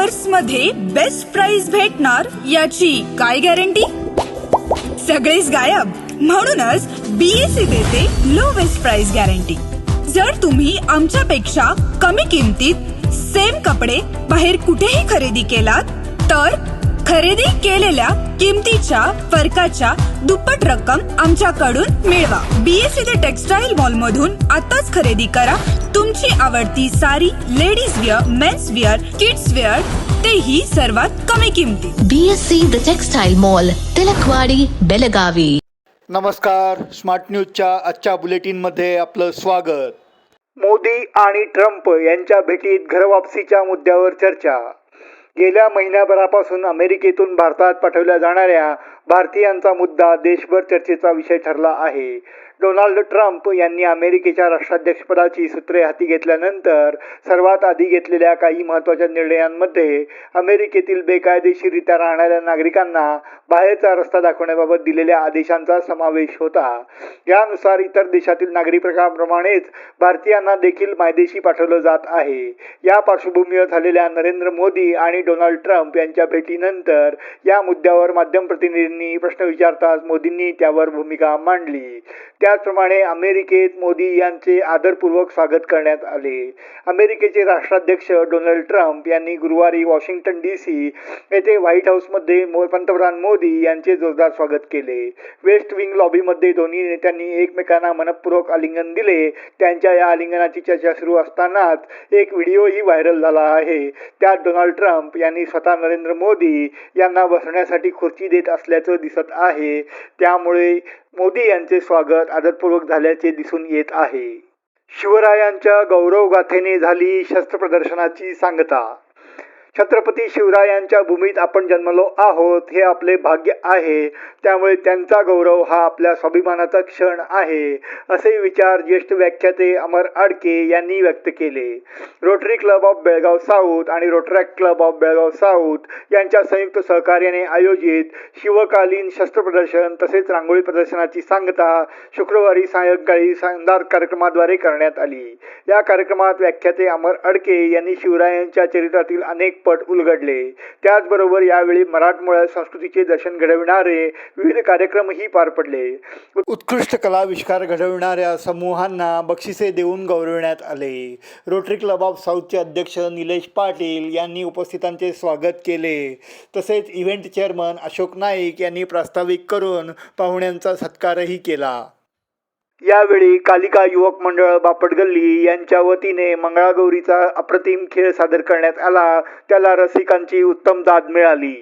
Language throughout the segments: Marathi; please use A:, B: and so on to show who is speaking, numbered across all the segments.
A: ऑफर्समध्ये बेस्ट प्राइस भेटणार याची काय गॅरंटी सगळेच गायब. म्हणूनच बीएससी देते लो बेस्ट प्राइस गॅरंटी जर तुम्ही आमच्यापेक्षा कमी किमतीत सेम कपडे बाहेर कुठेही खरेदी केलात तर खरेदी केलेल्या किमतीच्या फरकाच्या दुप्पट रक्कम आमच्याकडून मिळवा. बीएससी द टेक्सटाईल मॉल मधून आताच खरेदी करा. तुमची आवडती सारी ladies wear men's wear kids wear तेही सर्वात कमी किमतीत
B: BSC the textile mall Tilakwadi Belagavi.
C: नमस्कार. स्मार्ट न्यूजच्या आजच्या बुलेटिनमध्ये आपलं स्वागत. मोदी आणि ट्रम्प यांच्या भेटीत घरवापसीच्या मुद्द्यावर चर्चा. गेल्या महिन्याभरापासून अमेरिकेतून भारतात पाठवल्या जाणाऱ्या भारतीयांचा मुद्दा देशभर चर्चेचा विषय ठरला आहे. डोनाल्ड ट्रम्प यांनी अमेरिकेच्या राष्ट्राध्यक्षपदाची सूत्रे हाती घेतल्यानंतर सर्वात आधी घेतलेल्या काही महत्त्वाच्या निर्णयांमध्ये अमेरिकेतील बेकायदेशीररित्या राहणाऱ्या नागरिकांना बाहेरचा रस्ता दाखवण्याबाबत दिलेल्या आदेशांचा समावेश होता. यानुसार इतर देशातील नागरिकांप्रमाणेच भारतीयांना देखील मायदेशी पाठवलं जात आहे. या पार्श्वभूमीवर झालेल्या नरेंद्र मोदी आणि डोनाल्ड ट्रम्प यांच्या भेटीनंतर या मुद्द्यावर माध्यम प्रतिनिधींनी प्रश्न विचारताच मोदींनी त्यावर भूमिका मांडली. त्याचप्रमाणे अमेरिकेत मोदी यांचे आदरपूर्वक स्वागत करण्यात आले. अमेरिकेचे राष्ट्राध्यक्ष डोनाल्ड ट्रम्प यांनी गुरुवारी वॉशिंग्टन डी सी येथे व्हाईट हाऊसमध्ये मो पंतप्रधान मोदी यांचे जोरदार स्वागत केले. वेस्ट विंग लॉबीमध्ये दोन्ही नेत्यांनी एकमेकांना मनपूर्वक आलिंगन दिले. त्यांच्या या आलिंगनाची चर्चा सुरू असतानाच एक व्हिडिओही व्हायरल झाला आहे. त्यात डोनाल्ड ट्रम्प यांनी स्वतः नरेंद्र मोदी यांना बसण्यासाठी खुर्ची देत असल्याचं दिसत आहे. त्यामुळे मोदी यांचे स्वागत आदरपूर्वक झाल्याचे दिसून येत आहे. शिवरायांच्या गौरवगाथेने झाली शस्त्रप्रदर्शनाची सांगता. छत्रपती शिवरायांच्या भूमीत आपण जन्मलो आहोत हे आपले भाग्य आहे. त्यामुळे त्यांचा गौरव हा आपल्या स्वाभिमानाचा क्षण आहे असे विचार ज्येष्ठ व्याख्याते अमर आडके यांनी व्यक्त केले. Rotary Club of Belgaum South आणि Rotaract Club of Belgaum South यांच्या संयुक्त सहकार्याने आयोजित शिवकालीन शस्त्रप्रदर्शन तसेच रांगोळी प्रदर्शनाची सांगता शुक्रवारी सायंकाळी शानदार कार्यक्रमाद्वारे करण्यात आली. या कार्यक्रमात व्याख्याते अमर अडके यांनी शिवरायांच्या चरित्रातील अनेक पट उलगडले. त्याचबरोबर यावेळी मराठमोळ्या संस्कृतीचे दर्शन घडविणारे विविध कार्यक्रमही पार पडले. उत्कृष्ट कलाविष्कार घडविणाऱ्या समूहांना बक्षिसे देऊन गौरविण्यात आले. रोटरी क्लब ऑफ साऊथचे अध्यक्ष निलेश पाटील यांनी उपस्थितांचे स्वागत केले. तसेच इव्हेंट चेअरमन अशोक नाईक यांनी प्रास्ताविक करून पाहुण्यांचा सत्कारही केला. यावेळी कालिका युवक मंडळ बापट गल्ली यांच्या वतीने मंगळागौरीचा अप्रतिम खेळ सादर करण्यात आला. त्याला रसिकांची उत्तम दाद मिळाली.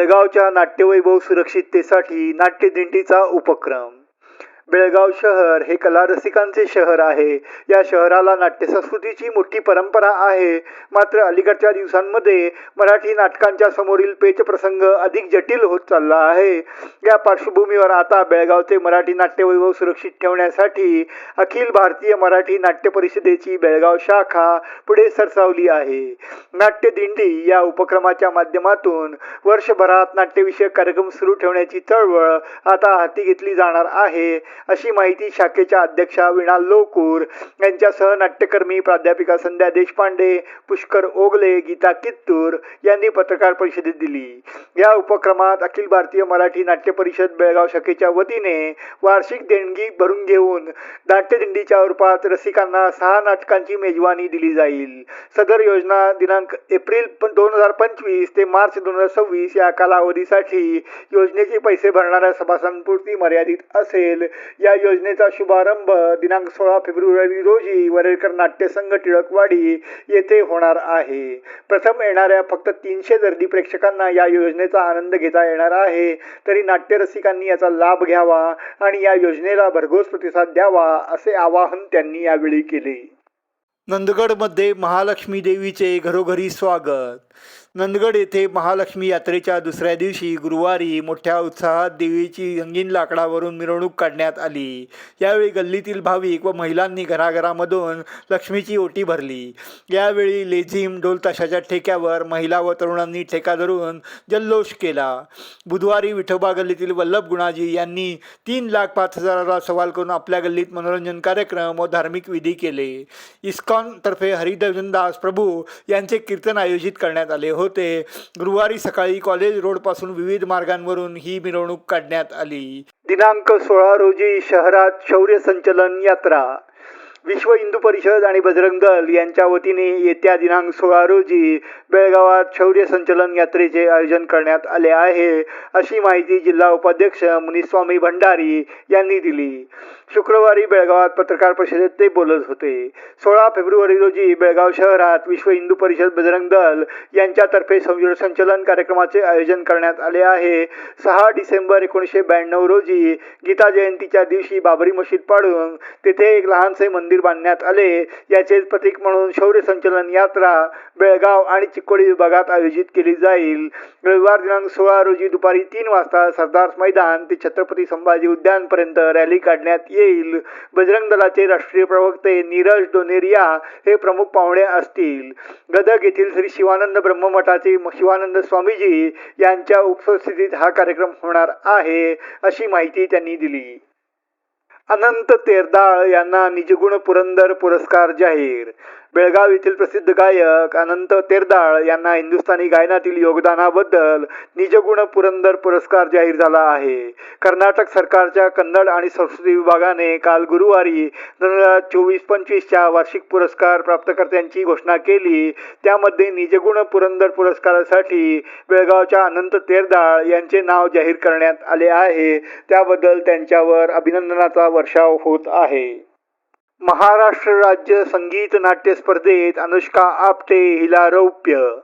C: बेळगावच्या नाट्यवैभव सुरक्षिततेसाठी नाट्यदिंडीचा उपक्रम. बेळगाव शहर हे कलारसिकांचे शहर आहे. या शहराला नाट्यसंस्कृतीची मोठी परंपरा आहे. मात्र अलीकडच्या दिवसांमध्ये मराठी नाटकांच्या समोरील पेचप्रसंग अधिक जटिल होत चालला आहे. या पार्श्वभूमीवर आता बेळगावचे मराठी नाट्यवैभव सुरक्षित ठेवण्यासाठी अखिल भारतीय मराठी नाट्य परिषदेची बेळगाव शाखा पुढे सरसावली आहे. नाट्य दिंडी या उपक्रमाच्या माध्यमातून वर्षभरात नाट्यविषयक कार्यक्रम सुरू ठेवण्याची चळवळ आता हाती घेतली जाणार आहे. अशी माहिती शाखेच्या अध्यक्षा वीणा लोकूर यांच्यासह नाट्यकर्मी प्राध्यापिका संध्या देशपांडे पुष्कर ओगले गीता कित्तूर यांनी पत्रकार परिषदेत दिली. या उपक्रमात अखिल भारतीय मराठी नाट्य परिषद बेळगाव शाखेच्या वतीने वार्षिक देणगी भरून घेऊन नाट्यदिंडीच्या रूपात रसिकांना सहा नाटकांची मेजवानी दिली जाईल. सदर योजना दिनांक एप्रिल दोन हजार पंचवीस ते मार्च दोन हजार सव्वीस या कालावधीसाठी योजनेचे पैसे भरणाऱ्या सभासदांपुरती मर्यादित असेल या योजनेचा शुभारंभ दिनांक सोळा फेब्रुवारी रोजी वरेरकर नाट्यसंघ टिळकवाडी येथे होणार आहे. प्रथम येणाऱ्या फक्त तीनशे दर्दी प्रेक्षकांना या योजनेचा आनंद घेता येणार आहे. तरी नाट्यरसिकांनी याचा लाभ घ्यावा आणि या योजनेला भरघोस प्रतिसाद द्यावा असे आवाहन त्यांनी यावेळी केले. नंदगडमध्ये महालक्ष्मी देवीचे घरोघरी स्वागत. नंदगड येथे महालक्ष्मी यात्रेच्या दुसऱ्या दिवशी गुरुवारी मोठ्या उत्साहात देवीची रंगीन लाकडावरून मिरवणूक काढण्यात आली. यावेळी गल्लीतील भाविक व महिलांनी घराघरामधून लक्ष्मीची ओटी भरली. यावेळी लेझिम ढोलताशाच्या ठेक्यावर महिला व तरुणांनी ठेका धरून जल्लोष केला. बुधवारी विठोबा गल्लीतील वल्लभ गुणाजी यांनी तीन लाख पाच हजाराला सवाल करून आपल्या गल्लीत मनोरंजन कार्यक्रम व धार्मिक विधी केले. इस्कॉनतर्फे हरिदर्शनदास प्रभू यांचे कीर्तन आयोजित करण्यात आले होते. गुरुवारी सकाळी कॉलेज रोडपासून विविध मार्गांवरून ही मिरवणूक काढण्यात आली. दिनांक सोळा रोजी शहरात शौर्य संचलन यात्रा. विश्व हिंदू परिषद आणि बजरंग दल यांच्या वतीने येत्या दिनांक सोळा रोजी बेळगावात शौर्य संचलन यात्रेचे आयोजन करण्यात आले आहे. अशी माहिती जिल्हा उपाध्यक्ष मुनिस्वामी भंडारी यांनी दिली. शुक्रवारी बेळगावात पत्रकार परिषदेत ते बोलत होते. सोळा फेब्रुवारी रोजी बेळगाव शहरात विश्व हिंदू परिषद बजरंग दल यांच्यातर्फे शौर्य संचलन कार्यक्रमाचे आयोजन करण्यात आले आहे. सहा डिसेंबर एकोणीसशे ब्याण्णव रोजी गीता जयंतीच्या दिवशी बाबरी मशीद पाडून तेथे एक लहानसे मंदिर बांधण्यात आले. याचेच प्रतीक म्हणून शौर्य संचलन यात्रा बेळगाव आणि चिकोडी विभागात आयोजित केली जाईल. रविवार दिनांक सोळा रोजी दुपारी तीन वाजता सरदार मैदान ते छत्रपती संभाजी उद्यानपर्यंत रॅली काढण्यात येईल. बजरंग दलाचे राष्ट्रीय प्रवक्ते नीरज डोनेरिया हे प्रमुख पाहुणे असतील. गदग येथील श्री शिवानंद ब्रह्ममठाचे शिवानंद स्वामीजी यांच्या उपस्थितीत हा कार्यक्रम होणार आहे अशी माहिती त्यांनी दिली. अनंत तेरदाळ यांना निजगुण पुरंदर पुरस्कार जाहीर. बेळगाव येथील प्रसिद्ध गायक अनंत तेरदाळ यांना हिंदुस्थानी गायनातील योगदानाबद्दल निजगुण पुरंदर पुरस्कार जाहीर झाला आहे. कर्नाटक सरकारच्या कन्नड आणि संस्कृती विभागाने काल गुरुवारी दोन हजार चोवीस पंचवीसच्या वार्षिक पुरस्कार प्राप्तकर्त्यांची घोषणा केली. त्यामध्ये निजगुण पुरंदर पुरस्कारासाठी बेळगावच्या अनंत तेरदाळ यांचे नाव जाहीर करण्यात आले आहे. त्याबद्दल त्यांच्यावर अभिनंदनाचा वर्षाव होत आहे. महाराष्ट्र राज्य संगीत नाट्य स्पर्धेत अनुष्का आपटे हिला रौप्य.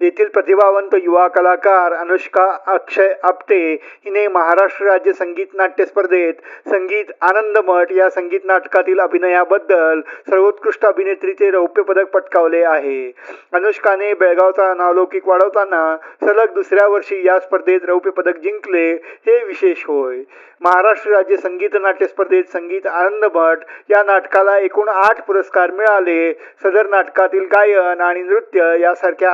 C: येथील प्रतिभावंत युवा कलाकार अनुष्का अक्षय आपटे हिने महाराष्ट्र राज्य संगीत नाट्य स्पर्धेत संगीत आनंद मठ या संगीत नाटकातील अभिनयाबद्दल सर्वोत्कृष्ट अभिनेत्रीचे रौप्य पदक पटकावले आहे. अनुष्काने बेळगावचा नावलौकिक वाढवताना सलग दुसऱ्या वर्षी या स्पर्धेत रौप्य पदक जिंकले हे विशेष होय. महाराष्ट्र राज्य संगीत नाट्य स्पर्धेत संगीत आनंदमठ या नाटकाला एकूण आठ पुरस्कार मिळाले. सदर नाटकातील गायन आणि नृत्य यासारख्या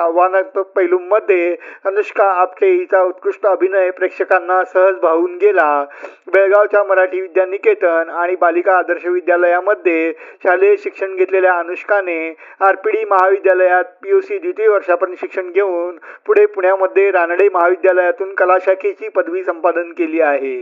C: आव्हानात्मक पैलूंमध्ये अनुष्का आपटे हिचा उत्कृष्ट अभिनय प्रेक्षकांना सहज भावून गेला. बेळगावच्या मराठी विद्यानिकेतन आणि बालिका आदर्श विद्यालयामध्ये शालेय शिक्षण घेतलेल्या अनुष्काने आर पी डी महाविद्यालयात पी यू सी द्वितीय वर्षापर्यंत शिक्षण घेऊन पुढे पुण्यामध्ये रानडे महाविद्यालयातून कलाशाखेची पदवी संपादन केली आहे.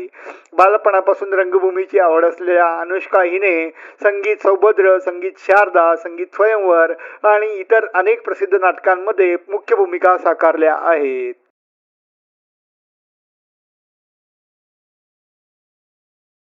C: बालपणापासून रंगभूमीची आवड असलेल्या अनुष्का हिने संगीत सौभद्र संगीत शारदा संगीत स्वयंवर आणि इतर अनेक प्रसिद्ध नाटकांमध्ये मुख्य भूमिका साकारल्या आहेत.